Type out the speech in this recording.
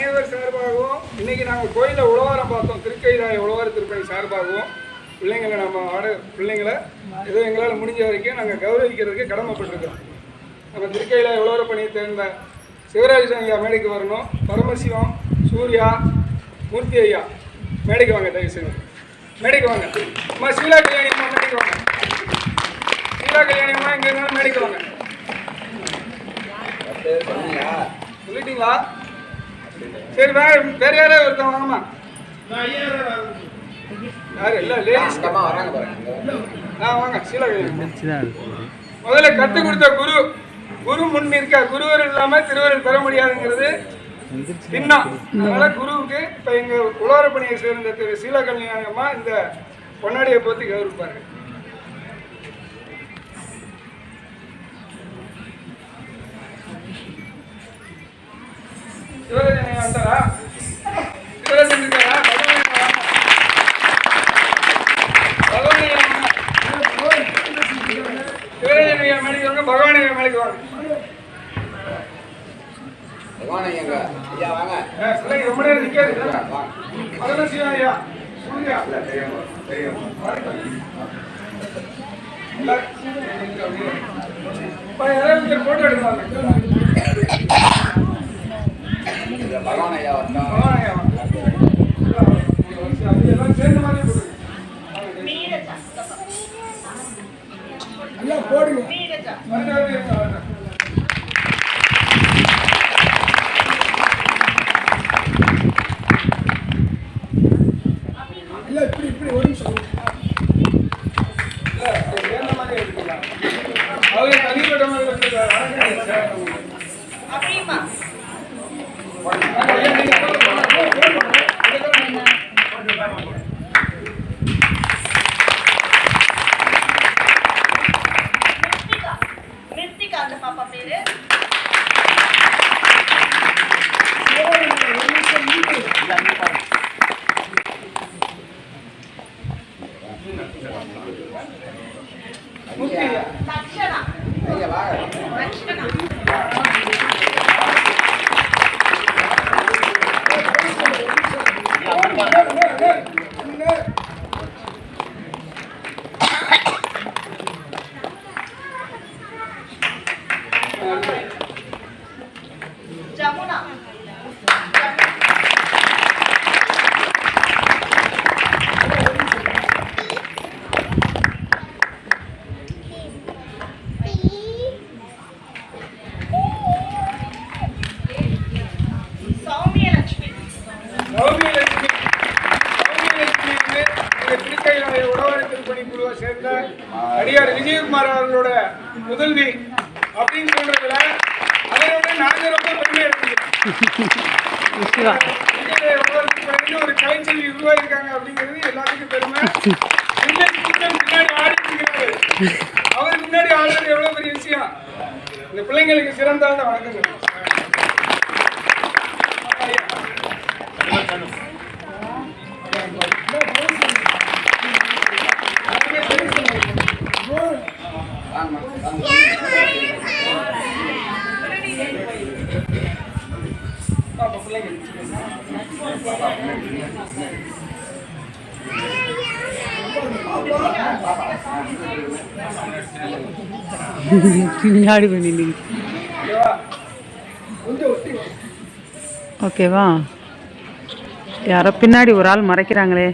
அனைவர் சார்பாகவும் இன்றைக்கி நாங்கள் கோயிலில் உழவாரம் பார்த்தோம். திருக்கைலாய உழவார திருப்பணி சார்பாகவும். பிள்ளைங்களை நம்ம ஆட பிள்ளைங்களை ஏதோ எங்களால் முடிஞ்ச வரைக்கும் நாங்கள் கௌரவிக்கிறதுக்கு கடமைப்பட்டிருக்கிறோம். நம்ம திருக்கையில் உழவர பணியை தேர்ந்த சிவராஜ் ஐயா மேடைக்கு வரணும். பரமசிவம் சூர்யா மூர்த்தி ஐயா மேடைக்கு வாங்க தயவு செய்து. மேடைக்கு வாங்க. அம்மா சீலா கல்யாணி அம்மா மேடைக்கு வாங்க. சீலா கல்யாணி அம்மா இங்கே இருந்தாலும் மேடைக்கு வாங்க. சொல்லிட்டீங்களா? சரி வேற வேற யாராவது ஒருத்தன் வாங்கம்மா. யாரு இல்லை லேடிஸ் அம்மா வராங்க பாருங்க ஆ வாங்க சீலா முதல்ல கற்றுக் கொடுத்த குரு குரு முன் நிற்க குருவர் இல்லாம திருவருள் பெற முடியாதுங்கிறது திண்ணம். அதனால குருவுக்கு இப்ப எங்க உலோர பணியை சேர்ந்த திரு சீலா கல்யாணம்மா இந்த பொன்னாடியை பத்தி கௌரவிப்பாரு மேலைக்கு வாங்க பகவான் ஐயா மேலைக்கு வாங்க வாங்க ஐயா வாங்க ரொம்ப நேரம் நிக்காது அதெல்லாம் செய்யும் ஐயா சொல்லுங்க அப்பா, யாராவது ஒருத்தர் எடுப்பாங்க. பகவான் ஐயா வரட்டும் போடுங்க. பாப்பா பேரு ஐயா லக்ஷணா ஐயா வாங்க லக்ஷணா ஜமுனா சௌமியலட்சுமி. இந்த திருப்பணி குழுவை சேர்ந்த அடியார் விஜயகுமார் அவர்களோட முதல்வி அப்படின்னு சொல்றதுல அவரோட நாங்க ரொம்ப பெருமை எடுத்துக்கிறோம் ஒரு கலைச்செல்வி உருவாயிருக்காங்க அப்படிங்கிறது எல்லாத்துக்கும் பெருமை. பின்னாடி ஆடிட்டு இருக்கிறாரு அவர் முன்னாடி ஆடுறது எவ்வளவு பெரிய விஷயம்? இந்த பிள்ளைங்களுக்கு சிறந்தாண்ட வணக்கங்கள் வாங்க பின்னாடி பண்ணி ஓகேவா யாரோ பின்னாடி ஒரு ஆள் மறைக்கிறாங்களே.